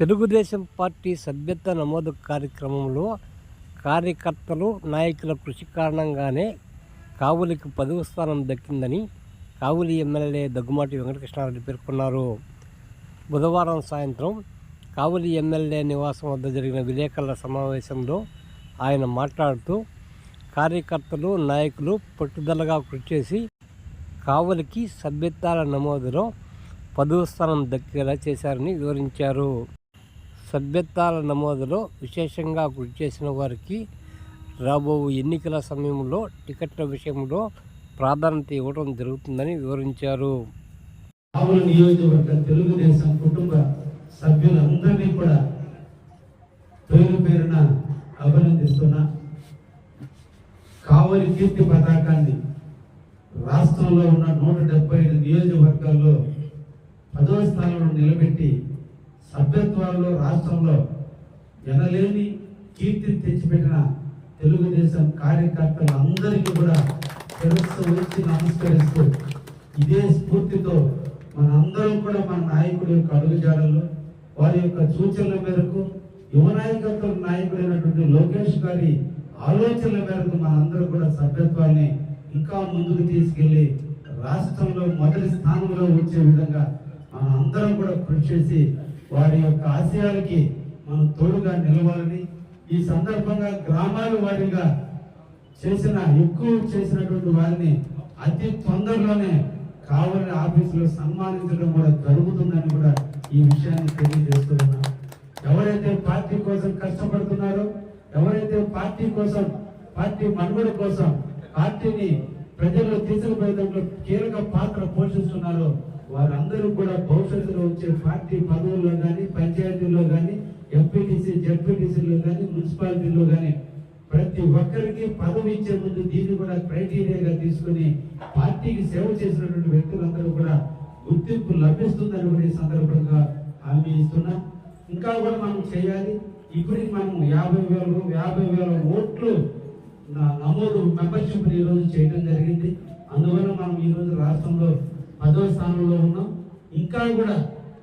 Telugu Desam party సభ్యత్వ నమోదు కార్యక్రమంలో కార్యకర్తలు నాయకుల కృషి కారణంగానే కావులికి పదవ స్థానం దక్కిందని కావులి ఎమ్మెల్యే దగ్గుమాటి వెంకటకృష్ణారెడ్డి పేర్కొన్నారు. బుధవారం సాయంత్రం కావులి ఎమ్మెల్యే నివాసం వద్ద జరిగిన విలేకరుల సమావేశంలో ఆయన మాట్లాడుతూ కార్యకర్తలు నాయకులు పట్టుదలగా కృషి చేసి కావులికి సభ్యత్వాల నమోదులో పదవ స్థానం దక్కేలా చేశారని వివరించారు. సభ్యత్వాల నమోదులో విశేషంగా కృషి చేసిన వారికి రాబో ఎన్నికల సమయంలో టికెట్ల విషయంలో ప్రాధాన్యత ఇవ్వడం జరుగుతుందని వివరించారు. ఆవుల నియోజకవర్గ తెలుగుదేశం కుటుంబ సభ్యులందరినీ కూడా పేరు పేరున అభినందిస్తున్నా. కావలి కీర్తి పతాకాన్ని రాష్ట్రంలో ఉన్న నూట డెబ్బై ఐదు నియోజకవర్గాల్లో పదవ స్థానంలో నిలబెట్టి సభ్యత్వాల్లో రాష్ట్రంలో ఎనలేని కీర్తిని తెచ్చిపెట్టిన తెలుగుదేశం కార్యకర్తలందరికీ కూడా శిరస్సు వచ్చి నమస్కరిస్తూ ఇదే స్ఫూర్తితో మనందరం కూడా మన నాయకుడి యొక్క అడుగుజాడలు వారి యొక్క సూచనల మేరకు యువ నాయకత్వ నాయకుడైనటువంటి లోకేష్ గారి ఆలోచనల మేరకు మనందరం కూడా సభ్యత్వాన్ని ఇంకా ముందుకు తీసుకెళ్ళి రాష్ట్రంలో మొదటి స్థానంలో వచ్చే విధంగా మనం అందరం కూడా కృషి చేసి వారి యొక్క ఆశయాలకి మనం తోడుగా నిలవాలని ఈ సందర్భంగా గ్రామాల వారిగా చేసిన ఎక్కువ చేసినటువంటి వారిని అతి తొందరలోనే కావాలని ఆఫీసులో సన్మానించడం కూడా జరుగుతుందని కూడా ఈ విషయాన్ని తెలియజేస్తూ ఎవరైతే పార్టీ కోసం కష్టపడుతున్నారో ఎవరైతే పార్టీ కోసం పార్టీ మనుగడ కోసం పార్టీని ప్రజల్లో తీసుకుపోయేటప్పుడు వారందరూ కూడా భవిష్యత్తులో వచ్చే పార్టీ పదవుల్లో కానీ పంచాయతీల్లో కానీ ఎంపీటీసీ జడ్పీటీసీలో కానీ మున్సిపాలిటీలో కానీ ప్రతి ఒక్కరికి పదవి ఇచ్చే ముందు దీన్ని కూడా క్రైటీరియాగా తీసుకుని పార్టీకి సేవ చేసినటువంటి వ్యక్తులందరూ కూడా గుర్తింపు లభిస్తుందని సందర్భంగా హామీ ఇస్తున్నా. ఇంకా కూడా మనం చేయాలి. ఇప్పటికి మనం యాభై వేలు యాభై వేల ఓట్లు నా- నమోదు మెంబర్షిప్ ఈరోజు రోజు చేయడం జరిగింది. అందువల్ల మనం ఈ రోజు రాష్ట్రంలో పదో స్థానంలో ఉన్నాం. ఇంకా కూడా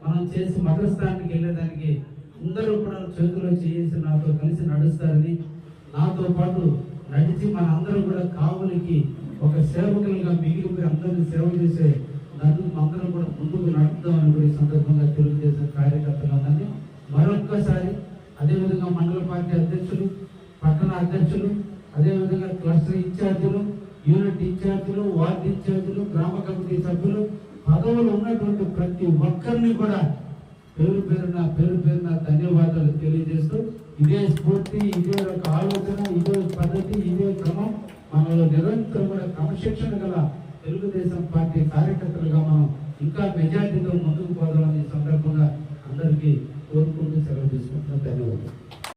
మనం చేసి మొదటి స్థానానికి వెళ్ళేదానికి అందరూ కూడా చేతిలో చేసి నాతో కలిసి నడుస్తారని నాతో పాటు నడిచి మన అందరూ కూడా కావులకి ఒక సేవకులుగా మిగిలిపోయి అందరినీ సేవ చేసే నన్ను అందరం కూడా ముందుకు నడుపుదామని కూడా ఈ సందర్భంగా తెలుగుదేశం కార్యకర్తలందరినీ మరొక్కసారి అదేవిధంగా మండల పార్టీ అధ్యక్షులు పట్టణ అధ్యక్షులు అదేవిధంగా క్లస్టర్ ఇన్ఛార్జీలు యూనిట్ ఇన్ఛార్జీలు వార్డు ఇన్ఛార్జీలు గ్రామ కమిటీ సభ్యులు పదవులు ఉన్నటువంటి ప్రతి ఒక్కరిని కూడా పేరు పేరున పేరు పేరున ధన్యవాదాలు తెలియజేస్తూ ఇదే స్ఫూర్తి ఇదే ఒక ఆలోచన ఇదే పద్ధతి ఇదే క్రమం మనలో నిరంతరం కూడా క్రమశిక్షణ గల తెలుగుదేశం పార్టీ కార్యకర్తలుగా మనం ఇంకా మెజార్టీతో ముందుకు పోదామని ఈ సందర్భంగా అందరికీ కోరుకుంటూ సెలవు తీసుకుంటున్నాం ధన్యవాదాలు.